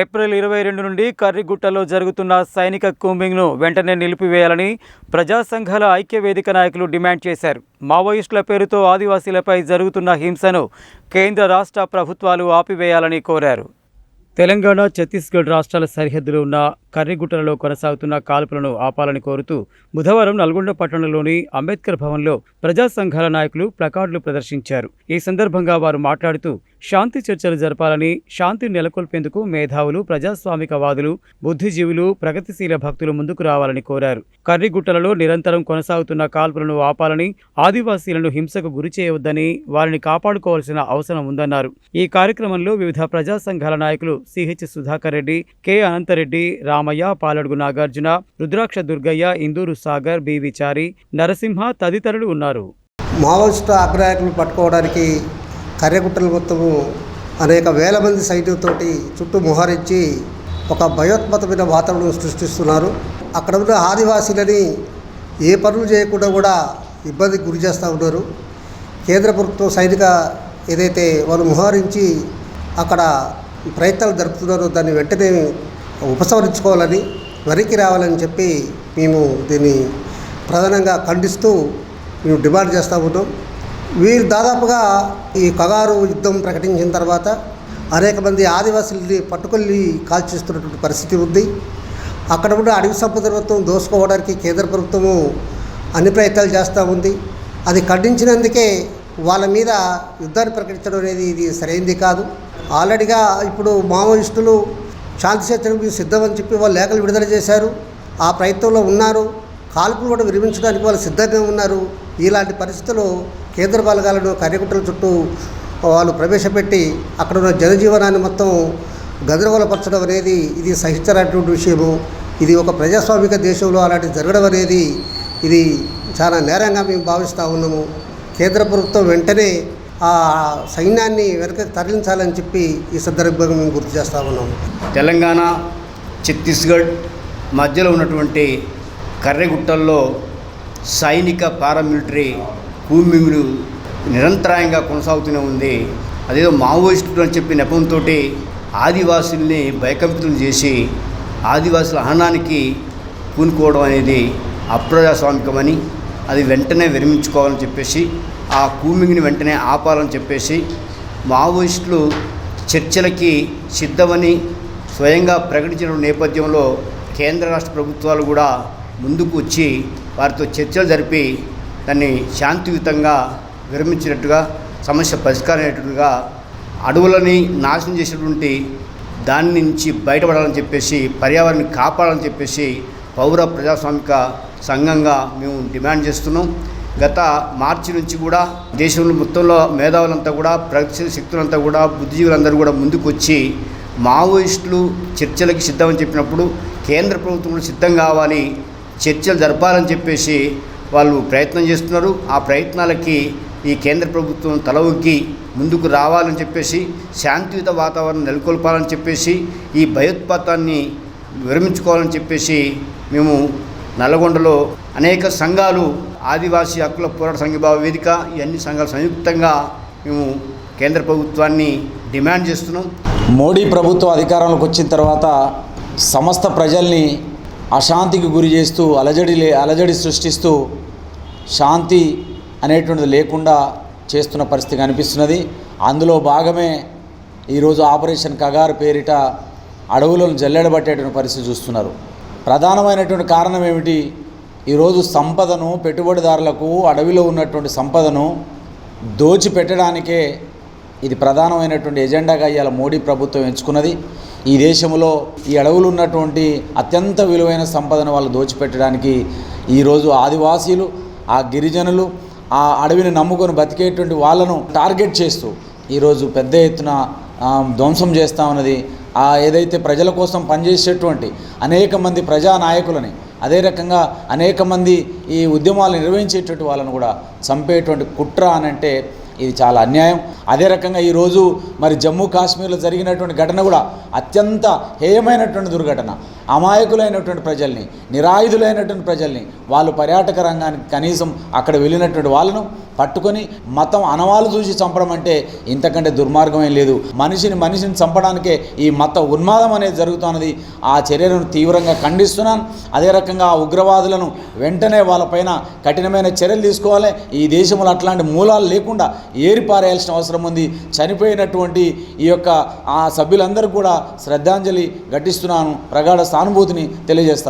April ఇరవై రెండు నుండి కర్రిగుట్టలో జరుగుతున్న సైనిక కూంబింగ్ను వెంటనే నిలిపివేయాలని ప్రజా సంఘాల ఐక్య వేదిక నాయకులు డిమాండ్ చేశారు. మావోయిస్టుల పేరుతో ఆదివాసీలపై జరుగుతున్న హింసను కేంద్ర రాష్ట్ర ప్రభుత్వాలు ఆపివేయాలని కోరారు. తెలంగాణ ఛత్తీస్గఢ్ రాష్ట్రాల సరిహద్దులో ఉన్న కర్రిగుట్టలలో కొనసాగుతున్న కాల్పులను ఆపాలని కోరుతూ బుధవారం నల్గొండ పట్టణంలోని అంబేద్కర్ భవన్లో ప్రజా సంఘాల నాయకులు ప్లకార్డులు ప్రదర్శించారు. ఈ సందర్భంగా వారు మాట్లాడుతూ శాంతి చర్చలు జరపాలని శాంతి నెలకొల్పేందుకు మేధావులు ప్రజాస్వామికవాదులు బుద్ధిజీవులు ప్రగతిశీల భక్తులు ముందుకు రావాలని కోరారు. కర్రిగుట్టలలో నిరంతరం కొనసాగుతున్న కాల్పులను ఆపాలని ఆదివాసీలను హింసకు గురి చేయవద్దని వారిని కాపాడుకోవాల్సిన అవసరం ఉందన్నారు. ఈ కార్యక్రమంలో వివిధ ప్రజా సంఘాల నాయకులు CH Sudhakar Reddy K Anantareddy Ramaiah Paladugu Nagarjuna Rudraksha Durgaiah Induru Sagar B Vichari Narasimha తదితరులు ఉన్నారు. మావోయిస్టు అగ్రనాయకులు పట్టుకోవడానికి కర్రెగుట్టలు మొత్తము అనేక వేల మంది సైన్యంతోటి చుట్టూ మోహరించి ఒక భయోత్పతమైన వాతావరణం సృష్టిస్తున్నారు. అక్కడ ఉన్న ఆదివాసీలని ఏ పనులు చేయకుండా కూడా ఇబ్బందికి గురి చేస్తూ ఉన్నారు. కేంద్ర ప్రభుత్వం సైనిక ఏదైతే వాళ్ళు మోహరించి అక్కడ ప్రయత్నాలు జరుపుతున్నారో దాన్ని వెంటనే ఉపసంహరించుకోవాలని వరికి రావాలని చెప్పి మేము దీన్ని ప్రధానంగా ఖండిస్తూ మేము డిమాండ్ చేస్తూ ఉన్నాం. వీరు దాదాపుగా ఈ కగారు యుద్ధం ప్రకటించిన తర్వాత అనేక మంది ఆదివాసుల్ని పట్టుకొని కాల్చేస్తున్నటువంటి పరిస్థితి ఉంది. అక్కడ ఉన్న అడవి సంపద ప్రభుత్వం దోసుకోవడానికి కేంద్ర ప్రభుత్వము అన్ని ప్రయత్నాలు చేస్తూ ఉంది. అది ఖండించినందుకే వాళ్ళ మీద యుద్ధాన్ని ప్రకటించడం అనేది ఇది సరైనది కాదు. ఆల్రెడీగా ఇప్పుడు మావోయిస్టులు శాంతి చర్చలకు అని చెప్పి వాళ్ళు లేఖలు విడుదల చేశారు. ఆ ప్రయత్నంలో ఉన్నారు. కాల్పులు కూడా విరమించడానికి వాళ్ళు సిద్ధంగా ఉన్నారు. ఇలాంటి పరిస్థితుల్లో కేంద్ర బలగాలను కార్యకర్తల చుట్టూ వాళ్ళు ప్రవేశపెట్టి అక్కడ ఉన్న జనజీవనాన్ని మొత్తం గందరగోళపరచడం అనేది ఇది సహించనటువంటి విషయము. ఇది ఒక ప్రజాస్వామిక దేశంలో అలాంటి జరగడం అనేది ఇది చాలా నేరంగా మేము భావిస్తూ ఉన్నాము. కేంద్ర ప్రభుత్వం వెంటనే ఆ సైన్యాన్ని వెనక తరలించాలని చెప్పి ఈ సందర్భంగా మేము గుర్తు చేస్తూ ఉన్నాము. తెలంగాణ ఛత్తీస్గఢ్ మధ్యలో ఉన్నటువంటి కర్రెగుట్టల్లో సైనిక పారామిలిటరీ కూమిములు నిరంతరాయంగా కొనసాగుతూనే ఉంది. అదేదో మావోయిస్టులు అని చెప్పి నెపంతో ఆదివాసుల్ని భయకంపితం చేసి ఆదివాసుల హనానికి పూనుకోవడం అనేది అప్రజాస్వామికమని అది వెంటనే విరమించుకోవాలని చెప్పేసి ఆ కూమింగ్ని వెంటనే ఆపాలని చెప్పేసి మావోయిస్టులు చర్చలకి సిద్ధమని స్వయంగా ప్రకటించిన నేపథ్యంలో కేంద్ర రాష్ట్ర ప్రభుత్వాలు కూడా ముందుకు వచ్చి వారితో చర్చలు జరిపి దాన్ని శాంతియుతంగా విరమించినట్టుగా సమస్య పరిష్కారం అడవులని నాశనం చేసినటువంటి దాని నుంచి బయటపడాలని చెప్పేసి పర్యావరణాన్ని కాపాడాలని చెప్పేసి పౌర ప్రజాస్వామిక సంఘంగా మేము డిమాండ్ చేస్తున్నాం. గత మార్చి నుంచి కూడా దేశంలో మొత్తంలో మేధావులంతా కూడా ప్రగతిశీల శక్తులంతా కూడా బుద్ధిజీవులందరూ కూడా ముందుకొచ్చి మావోయిస్టులు చర్చలకి సిద్ధమని చెప్పినప్పుడు కేంద్ర ప్రభుత్వం కూడా సిద్ధం కావాలి చర్చలు జరపాలని చెప్పేసి వాళ్ళు ప్రయత్నం చేస్తున్నారు. ఆ ప్రయత్నాలకి ఈ కేంద్ర ప్రభుత్వం తల ముందుకు రావాలని చెప్పేసి శాంతియుత వాతావరణం నెలకొల్పాలని చెప్పేసి ఈ భయోత్పాతాన్ని విరమించుకోవాలని చెప్పేసి మేము నల్గొండలో అనేక సంఘాలు ఆదివాసీ హక్కుల పోరాట సంఘీభావ వేదిక ఈ అన్ని సంఘాలు సంయుక్తంగా మేము కేంద్ర ప్రభుత్వాన్ని డిమాండ్ చేస్తున్నాం. మోడీ ప్రభుత్వం అధికారంలోకి వచ్చిన తర్వాత సమస్త ప్రజల్ని అశాంతికి గురి చేస్తూ అలజడి లే అలజడి సృష్టిస్తూ శాంతి అనేటువంటిది లేకుండా చేస్తున్న పరిస్థితి కనిపిస్తున్నది. అందులో భాగమే ఈరోజు ఆపరేషన్ కగారు పేరిట అడవులను జల్లెడబట్టేటువంటి పరిస్థితి చూస్తున్నారు. ప్రధానమైనటువంటి కారణం ఏమిటి? ఈరోజు సంపదను పెట్టుబడిదారులకు అడవిలో ఉన్నటువంటి సంపదను దోచిపెట్టడానికే ఇది ప్రధానమైనటువంటి ఎజెండాగా ఇవాళ మోడీ ప్రభుత్వం ఎంచుకున్నది. ఈ దేశంలో ఈ అడవులు ఉన్నటువంటి అత్యంత విలువైన సంపదను వాళ్ళు దోచిపెట్టడానికి ఈరోజు ఆదివాసీలు ఆ గిరిజనులు ఆ అడవిని నమ్ముకొని బతికేటువంటి వాళ్ళను టార్గెట్ చేస్తూ ఈరోజు పెద్ద ఎత్తున ధ్వంసం చేస్తూ ఉన్నది. ఆ ఏదైతే ప్రజల కోసం పనిచేసేటువంటి అనేక మంది ప్రజా నాయకులని అదే రకంగా అనేక మంది ఈ ఉద్యమాలు నిర్వహించేటువంటి వాళ్ళను కూడా చంపేటువంటి కుట్ర అని అంటే ఇది చాలా అన్యాయం. అదే రకంగా ఈరోజు మరి జమ్మూ కాశ్మీర్లో జరిగినటువంటి ఘటన కూడా అత్యంత హేయమైనటువంటి దుర్ఘటన. అమాయకులైనటువంటి ప్రజల్ని నిరాయుధులైనటువంటి ప్రజల్ని వాళ్ళు పర్యాటక రంగానికి కనీసం అక్కడ వెళ్ళినటువంటి వాళ్ళను పట్టుకొని మతం అనవాలు చూసి చంపడం అంటే ఇంతకంటే దుర్మార్గం ఏం లేదు. మనిషిని మనిషిని చంపడానికే ఈ మత ఉన్మాదం అనేది జరుగుతున్నది. ఆ చర్యలను తీవ్రంగా ఖండిస్తున్నాను. అదే రకంగా ఆ ఉగ్రవాదులను వెంటనే వాళ్ళపైన కఠినమైన చర్యలు తీసుకోవాలి. ఈ దేశంలో అట్లాంటి మూలాలు లేకుండా ఏరిపారేయాల్సిన అవసరం ఉంది. చనిపోయినటువంటి ఈ యొక్క ఆ సభ్యులందరూ కూడా శ్రద్ధాంజలి ఘటిస్తున్నాను. ప్రగాఢ సానుభూతిని తెలియజేస్తాను